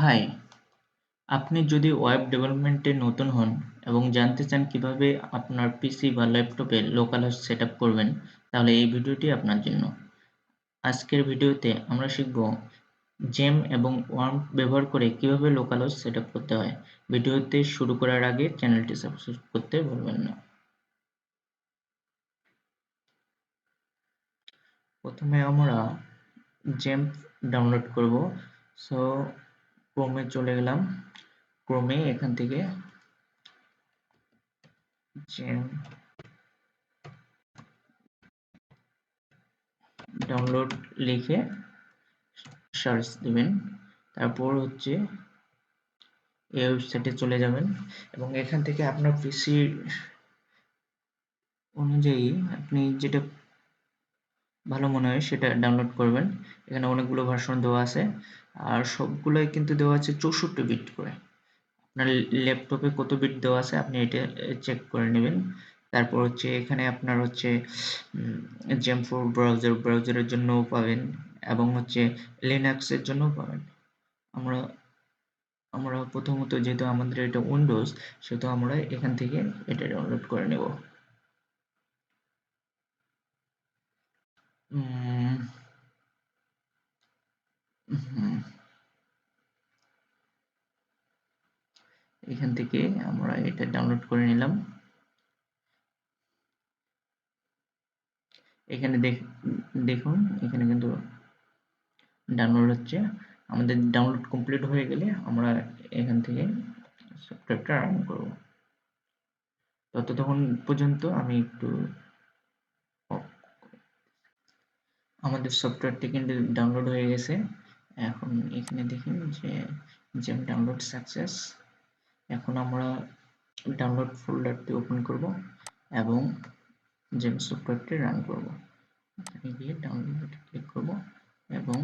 High আপনি যদি web ডেভেলপমেন্টে নতুন হন এবং জানতে চান কীভাবে আপনার পিসি বা ল্যাপটপে লোকাল হোস্ট সেট করবেন, তাহলে এই ভিডিওটি আপনার জন্য। আজকের ভিডিওতে আমরা শিখব জেম এবং ওয়ার্ম ব্যবহার করে কীভাবে লোকাল হোস্ট সেট করতে হয়। ভিডিওতে শুরু করার আগে চ্যানেলটি সাবস্ক্রাইব করতে ভুলবেন না। প্রথমে আমরা জেম ডাউনলোড করব। সো ক্রোমে চলে গেলাম। ক্রোমে এখান থেকে ডাউনলোড লিখে সার্চ দিবেন। তারপর হচ্ছে এই ওয়েবসাইটে চলে যাবেন এবং এখান থেকে আপনার পিসি অনুযায়ী আপনি যেটা ভালো মনে হয়, সেটা ডাউনলোড করবেন। এখানে অনেকগুলো ভার্সন দেওয়া আছে। আর সবগুলোই কিন্তু দেওয়া আছে চৌষট্টি বিট করে। আপনার ল্যাপটপে কত বিট দেওয়া আছে, আপনি এটা চেক করে নেবেন। তারপর হচ্ছে এখানে আপনার হচ্ছে জেম ফোর ব্রাউজার ব্রাউজারের জন্যও পাবেন এবং হচ্ছে লিনাক্সের জন্যও পাবেন। আমরা আমরা প্রথমত যেহেতু আমাদের এটা উইন্ডোজ সেহেতু আমরা এখান থেকে এটা ডাউনলোড করে নেব। এখান থেকে আমরা এটা ডাউনলোড করে নিলাম। এখানে দেখুন, এখানে কিন্তু ডাউনলোড হচ্ছে। আমাদের ডাউনলোড কমপ্লিট হয়ে গেলে আমরা এখান থেকে সফটওয়্যারটা রান করব। ততক্ষণ পর্যন্ত আমি একটু আমাদের সফটওয়্যারটি কিন্তু ডাউনলোড হয়ে গেছে। এখন এখানে দেখুন যে জেম ডাউনলোড সাকসেস এখন আমরা ডাউনলোড ফোল্ডারটি ওপেন করব এবং জেম সফটওয়্যারটি রান করব। এখানে গিয়ে ডাউনলোড ক্লিক করব এবং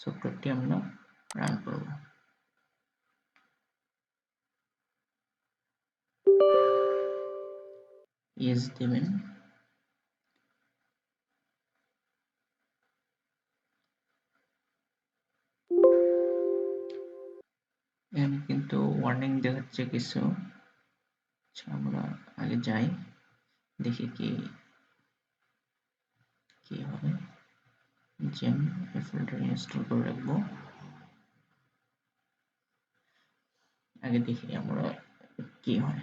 সফটওয়্যারটি আমরা রান করব। ইয়েস দেবেন কিন্তু ওয়ার্নিং দেখাচ্ছে কিছু। আচ্ছা আমরা আগে যাই, দেখি কি কি হবে। জেম ফিল্টার ইনস্টল করে রাখব। আগে দেখি আমরা কি হয়।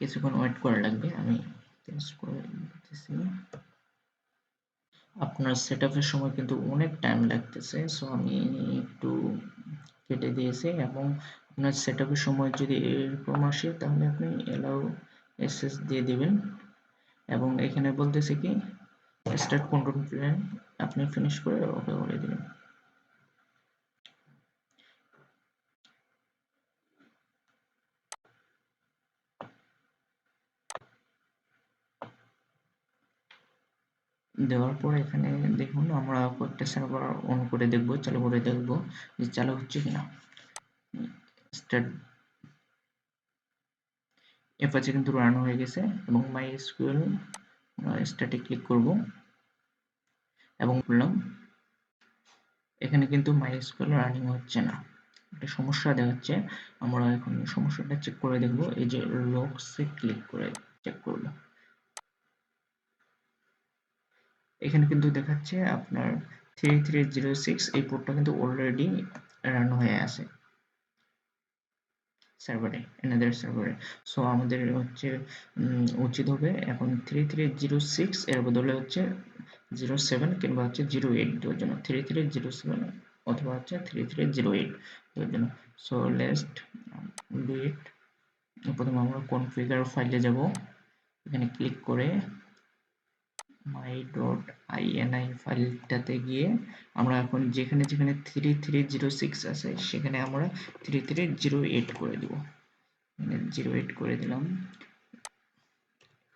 কিছুক্ষণ ওয়েট করা লাগবে, আমি টেস্ট করে দিতেছি। আপনার সেট আপের সময় কিন্তু অনেক টাইম লাগতেছে সো আমি একটু কেটে দিয়েছি এবং আপনার সেট আপের সময় যদি এরকম আসে, তাহলে আপনি এলাও এসএস দিয়ে দিবেন। এবং এখানে বলতেছে কি স্টার্ট কন্ট্রোল প্ল্যান আপনি ফিনিশ করে ওকে বলে দিবেন। দেওয়ার পর এখানে দেখুন, আমরা কয়েকটা সার্ভার অন করে দেখব, চালু করে দেখব যে চালু হচ্ছে কিনা। স্টার্ট এপাচে কিন্তু রান হয়ে গেছে এবং মাই এসকিউএল স্টার্টে ক্লিক করব। এবং বললাম, এখানে কিন্তু মাই এসকিউএল রানিং হচ্ছে না। একটা সমস্যা দেখাচ্ছে, আমরা এখন সমস্যাটা চেক করে দেখব। এই যে লকসে ক্লিক করে চেক করব। এখানে কিন্তু দেখাচ্ছে আপনার থ্রি থ্রি জিরো সিক্স এই পোর্টটা কিন্তু অলরেডি রান হয়ে আছে। সার্ভারে এনাদের সার্ভারে সো আমাদের হচ্ছে উচিত হবে এখন থ্রি থ্রি জিরো সিক্স এর বদলে হচ্ছে জিরো সেভেন কিংবা হচ্ছে জিরো এইট দেওয়ার জন্য। থ্রি থ্রি জিরো সেভেন অথবা হচ্ছে থ্রি থ্রি জিরো এইট দেওয়ার জন্য। সো লেস্ট ডু ইট প্রথমে আমরা কনফিগার ফাইলে যাব। এখানে ক্লিক করে মাই ডট আইএনআই ফাইলটাতে গিয়ে আমরা এখন যেখানে যেখানে থ্রি থ্রি জিরো সিক্স আছে, সেখানে আমরা থ্রি থ্রি জিরো এইট করে দেবো। জিরো এইট করে দিলাম।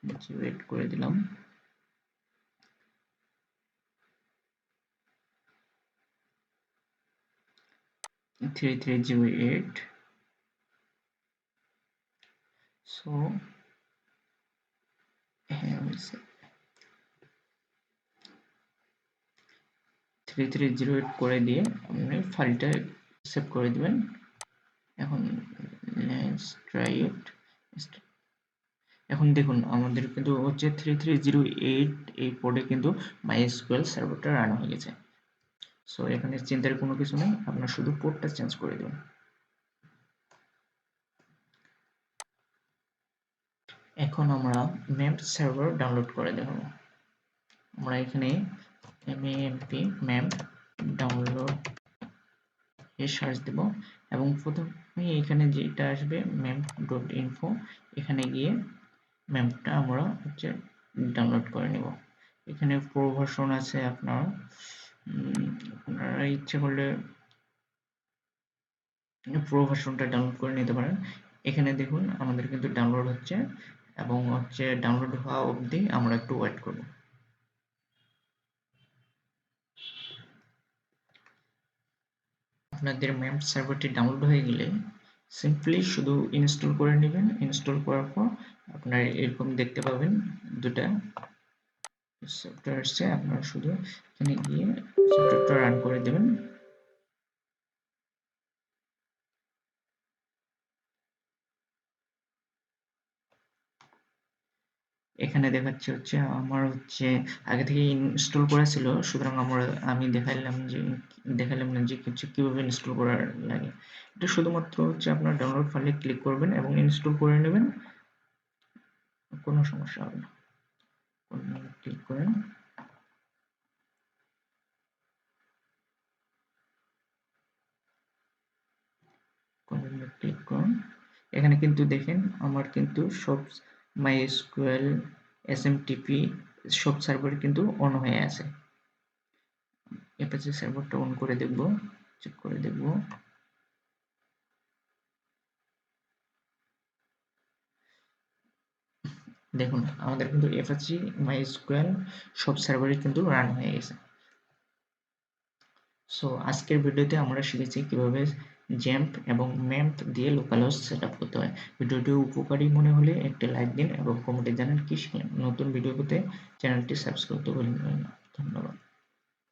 জিরো এইট করে দিলাম। Three three zero eight so হ্যাঁ here we see 3308 করে দিয়ে আপনি ফাইলটা সেভ করে দিবেন। এখন লেটস ট্রাই ইট এখন দেখুন, আমাদের কিন্তু হচ্ছে থ্রি থ্রি জিরো এইট এই পোর্টে কিন্তু সার্ভারটা রান হয়ে গেছে। সো এখানে চিন্তার কোনো কিছু নেই, আপনার শুধু পোর্টটা চেঞ্জ করে দেবেন। এখন আমরা ম্যাপ সার্ভার ডাউনলোড করে দেব আমরা এখানে এমএমপি ম্যাপ ডাউনলোড এ সার্চ দেব। এবং প্রথমে এখানে যেটা আসবে ম্যাপ ডট ইনফো এখানে গিয়ে ম্যাপটা আমরা হচ্ছে ডাউনলোড করে নেব। এখানে প্রো আছে আপনার আপনারা ইচ্ছে করলে প্রো ডাউনলোড করে নিতে পারেন। এখানে দেখুন, আমাদের কিন্তু ডাউনলোড হচ্ছে এবং হচ্ছে ডাউনলোড হওয়া অবধি আমরা একটু ওয়েট করব। আপনাদের ম্যাপ সার্ভারটি ডাউনলোড হয়ে গেলে সিম্পলি শুধু ইনস্টল করে নেবেন। ইনস্টল করার পর আপনার এরকম দেখতে পাবেন দুটা সফটওয়্যার আপনারা শুধু এখানে গিয়ে সফটওয়্যারটা রান করে দেবেন। এখানে দেখাচ্ছে হচ্ছে আমার হচ্ছে আগে থেকে ইনস্টল করা ছিল, সুতরাং আমরা, আমি দেখাইলাম যে দেখালাম না যে কিছু কীভাবে ইনস্টল করার লাগে। এটা শুধুমাত্র হচ্ছে আপনার ডাউনলোড ফাইলে ক্লিক করবেন এবং ইনস্টল করে নেবেন, কোনো সমস্যা হবে না। ক্লিক করেন। ক্লিক করুন। এখানে কিন্তু দেখেন, আমার কিন্তু সব মাইএসকিউএল এসএমটিপি সব সার্ভার কিন্তু অন হয়ে আছে। অ্যাপাচি সার্ভারটা অন করে দেখব চেক করে দেখব। দেখুন, আমাদের কিন্তু অ্যাপাচি মাইএসকিউএল সব সার্ভারে কিন্তু রান হয়ে গেছে। সো আজকের ভিডিওতে আমরা শিখেছি কীভাবে জ্যাম্প এবং ম্যাম্প দিয়ে লোকাল হোস্ট সেট করতে হয়। ভিডিওটি উপকারী মনে হলে একটি লাইক দিন এবং কমেন্টে জানান কি শিখলেন। নতুন ভিডিও পেতে চ্যানেলটি সাবস্ক্রাইব করতে ভুলবেন না। ধন্যবাদ।